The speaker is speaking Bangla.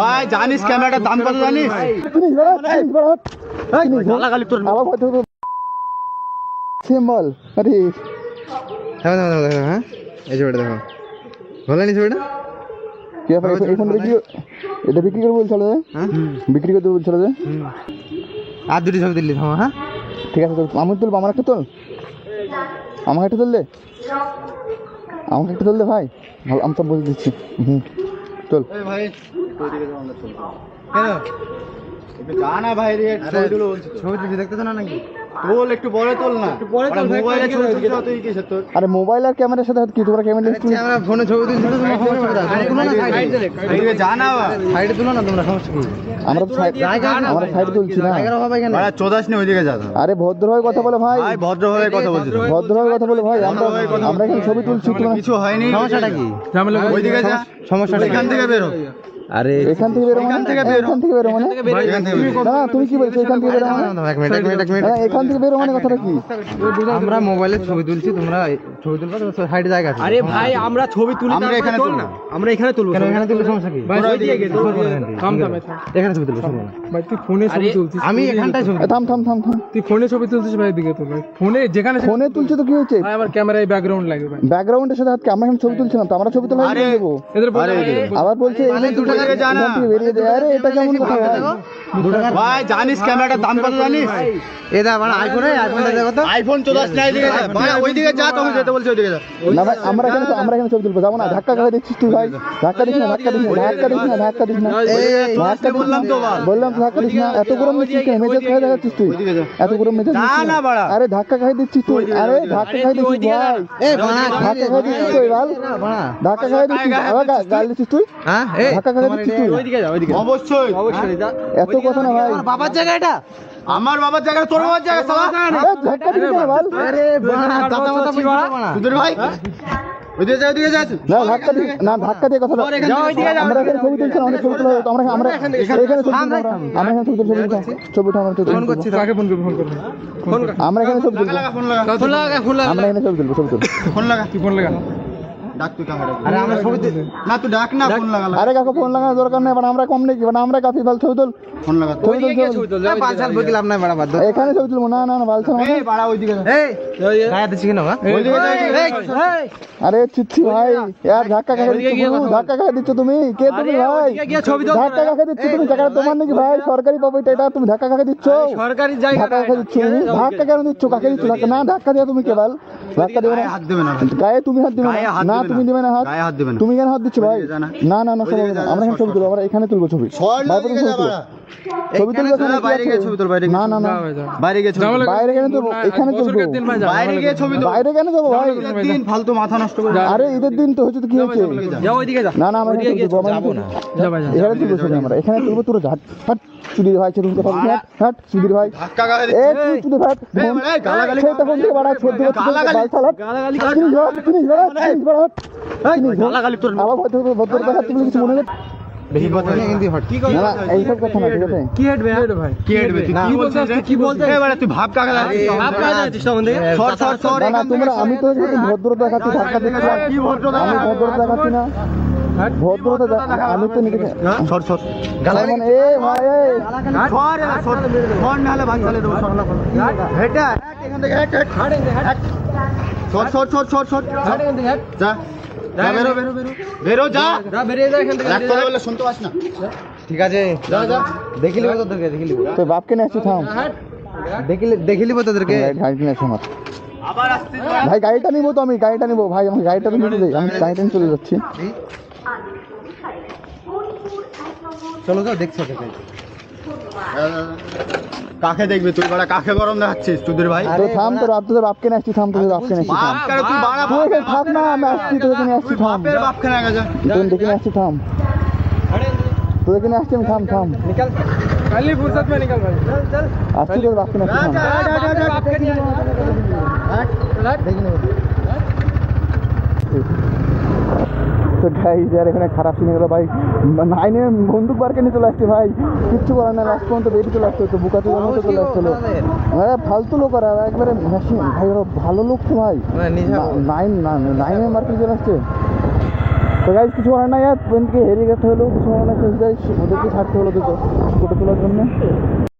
ভাই জানিস ক্যামেরাটার দাম কত জানিস? সিম্বল আরে দেখো দেখো দেখো দেখো হ্যাঁ। এই ছবিটা দেখো। ভালো নি ছবিটা? কি ব্যাপার? বিক্রি এটা বিক্রি করে বলছিল যে? হ্যাঁ? বিক্রি করতে বলছিল যে? আর দুটি ছবি দিল্লি থামো হ্যাঁ? ঠিক আছে আমি তুলবো আমার একটা তোল। আমাকে একটু ধরলে আমাকে একটু ধরলে ভাই। ভালো, আমি তো বলে দিচ্ছি। হুম। চল ভাই কেন না ভাই রে ছবি বলছি ছবি তুলছি দেখতেছো না নাকি? তোল একটু বড় তোল না। মোবাইলে ছবি তুলছিস তুই কিসের তোর? আরে মোবাইল আর ক্যামেরার সাথে কি? তোমরা ক্যামেরা আমরা ফোনে ছবি তুলছি তোমার সাইডে যা না সাইডে তুলো। না তোমরা সমস্যা কি? আমরা সাইড আমরা সাইড তুলছি না। জায়গার অভাব এখানে? ভাই চোদাস নি ওইদিকে যা আরে ভদ্রভাবে কথা বলে ভাই। ভাই ভদ্রভাবে কথা বলছিস ভদ্রভাবে কথা বলে ভাই আমরা আমরা এখানে ছবি তুলছি তোমরা কিছু হয়নি। সমস্যাটা কি? ওইদিকে যা সমস্যাটা এখান থেকে বেরো। আরে এখান থেকে বেরো মানে? থেকে বেরো। এখান থেকে বেরো মানে? এখান থেকে বেরো না না তুমি কি বলছো? এখান থেকে বেরো মানে? এক মিনিট এক মিনিট এক মিনিট। এখান থেকে বেরো মানে কথাটা কি? আমরা মোবাইলে ছবি তুলছি তোমরা ছবি তুলবা তো সাইডে জায়গা আছে। আরে ভাই আমরা ছবি তুলি আমরা এখানে তোল না। আমরা এখানে তুলবো কেন এখানে তুললে সমস্যা কি? ভাই ওইদিকে গেছে সরবো না এখান থেকে। থাম থাম থাম। এখানে ছবি তুলবো সরবো ভাই তুই ফোনে ছবি তুলছিস। আমি এখানটায় ছবি থাম থাম থাম থাম। তুই ফোনে ছবি তুলছিস ভাই দিকে তুল ফোনে যেখানে ফোনে তুলছে তো কি ভাই আমার ক্যামেরায় ব্যাকগ্রাউন্ড ভাই। ব্যাকগ্রাউন্ডের সাথে হাত আমরা এখানে ছবি তুলছিলাম তো আমরা ছবি তোলা আরে। আবার বলছে এখান দু না। ভাই ভাই জানিস ক্যামেরাটার দাম কত জানিস? এ দা মানে আইফোনে আইফোনটা দেখো তো। আইফোন চোদাস না এদিকে ভাই ওইদিকে যা তখন যেতে বলছি ওইদিকে যা। না ভাই আমরা এখানে আমরা এখানে ছবি তুলবো? যাব না ধাক্কা খাওয়া দিচ্ছিস তুই ভাই। ধাক্কা দিস না ধাক্কা দিস না ধাক্কা দিস না ধাক্কা দিস না। ধাক্কা বললাম তো না বললাম ধাক্কা দিস না। এত গরম দিচ্ছিস কেন? মেজাজ খাই দেখাচ্ছিস তুই। এত গরম মেজাজ না বাড়া। আরে ধাক্কা খাই দিচ্ছিস তুই। আরে ধাক্কা খাই দিচ্ছিস ভাই। এ ধাক্কা খাই দিচ্ছিস তুই বানা ধাক্কা খাই দিচ্ছিস আবার গাল দিচ্ছিস তুই। হ্যাঁ ধাক্কা খাই দিচ্ছিস তুই ওইদিকে যাও ওইদিকে অবশ্যই। এত কথা না ভাই। বাবার জায়গা এটা? আমার বাবার জায়গা তোর বাবার জায়গা সালা এ, ধাক্কা দিবি কেন বাল আরে বানা দাদা মাথা বলছিস বানা সুধীর ভাই ওইদিকে যা ওইদিকে যা। না ধাক্কা দিয়ে না ধাক্কা দিয়ে কথা বল। আমরা এখানে ছবি তুলছি ছবি তোলা হতো। আমরা আমরা এখানে ছবি আমরা এখানে ছবি তুলছি ছবি তুলছি। ছবি তুলছি, আমরা ছবি ফোন তুলছি। করছিস কাকে ফোন করবি ফোন করবি? আমরা এখানে ছবি তুলবো। ফোন লাগা। ফোন লাগা আমরা এখানে ছবি তুলবো ছবি তুলবো। ফোন লাগা। তুই ফোন লাগা। ডাক তুই কাহারে আরে আমরা ছবি না তুই ডাক না ফোন লাগা আরে কাকু ফোন লাগানোর দরকার নেই মানে আমরা কম নাকি মানে আমরা কাফি ভালো ছবি তুল। ফোন লাগা ছবি তুল ছবি তুল। পাঁচ সাল বকি লাভ নাই বাড়া বাদ এখানে ছবি তুলবো না না না ভালো এই বাড়া ওইদিকে এই গায়ে দিচ্ছি কেন ওইদিকে যা ওইদিকে যা। আরে চিচ্ছি ভাই ধাক্কা তুমি? ধাক্কা কাকে দিচ্ছ তুমি? কে তুমি ভাই? ধাক্কা কাকে দিচ্ছ তুমি? তোমার নাকি ভাই সরকারি প্রপার্টি এটা তুমি ধাক্কা কাকে দিচ্ছ? সরকারি জায়গা ধাক্কা কাকে দিচ্ছ ধাক্কা কেন দিচ্ছ? কাকে দিচ্ছ? না ধাক্কা দিয়ে তুমি কেবল ধাক্কা দেবে না। গায়ে হাত দেবে না। গায়ে তুমি হাত দিবে না। তুমি দিবে না হাত? গায়ে হাত দেবে না। তুমি কেন হাত দিচ্ছ ভাই? না। না না না সব আমরা এখানে ছবি তুলবো আমরা এখানে তুলবো ছবি। ছবি তুলবো ছবি তুলবো বাইরে গিয়ে ছবি তুল বাইরে না না না। বাইরে গিয়ে ছবি বাইরে কেন তুলবো এখানে তুলবো। বাইরে গিয়ে ছবি তুল বাইরে কেন যাব ভাই? দিন ফালতু মাথা নষ্ট করে আরে ঈদের দিন তো হচ্ছে তো কি হয়েছে যাও ওইদিকে যা না না আমরা এখানে তুলবো আমরা এখানে যা ভাই যা এখানে তুলবো ছবি আমরা এখানে তুলবো তোর হাট হাট সুধীর ভাই সেরকম কথা বলছি হাট হাট সুধীর ভাই। ধাক্কা গায়ে এ সুধীর ভাই গালাগালি সে তখন থেকে বাড়া ছোট থেকে গালাগালি- বাড়া চিনিস বাড়া? গালাগালি মনে হট। না না না থেকে? না না এখান থেকে। আমি তো ভদ্র দেখাচ্ছি ধাক্কা দিচ্ছি ভদ্রতা ভদ্র দেখাচ্ছি না। ভদ্রতা আমি তো নিজেকে সর সর। মানে এ ভাই এ। সর সর। সর না হলে ভাই চলে দেবো সর হেটা এখান থেকে হেট। হেট হেট। সর সর সর সর সর। যা যা। বেরো বেরো বেরো বেরো। যা। যা বেরিয়ে যা এখান থেকে রাগ করে বলে শুনতে পাস না। ঠিক আছে যা যা। দেখি লিবো তোদেরকে দেখি লিবো তুই বাপকে নিয়ে আসছি থাম। দেখি দেখি লিবো তোদেরকে। গাড়ি নিয়ে আসছি আমার। আবার ভাই গাড়িটা নিবো তো আমি গাড়িটা নিবো। ভাই আমার গাড়িটা নিতে দেই আমি গাড়িটা নিয়ে চলে যাচ্ছি। চলো যাও দেখছ। কাকে দেখবি? তুই বড় কাকে গরম দেখাচ্ছিস? তোদের ভাই? তো থাম তোর আপ তোদের বাপকে আসছি থাম তোদের বাপকে আসছি থাম। বাপ করে তুই বাড়া তুই এখানে থাক না আমি আসছি তোদেরকে নিয়ে আসছি থাম। বাপের বাপ কেন গেছে তোদের দেখে নিয়ে আসছি থাম। তোদেরকে নিয়ে আসছি আমি থাম থাম। কালি ফুরসত মে নিকল ভাই। চল চল। আসছি তোদের বাপকে নাচছি থাম। বাপকে নিয়ে আসছি। থাম দেখি নেব তো গাইজ আর এখানে খারাপ সিনে গেলো ভাই। নাইনে বন্দুক বারকে নিয়ে চলে আসছে ভাই। কিচ্ছু করার না লাস্ট পর্যন্ত বেরিয়ে চলে আসতে হতো বুকা চলে মতো চলে আসছিল হ্যাঁ ফালতু লোক আর একবারে মেশিন ভাই ওরা ভালো লোক তো ভাই। না, নাইন না নাইনে মার্কেট চলে আসছে। তো গাইজ কিছু করার নাই আর ট্রেন থেকে হেরে গেতে হলো কিছু করার শেষ ওদেরকে ছাড়তে হলো দুটো ফটো তোলার জন্য।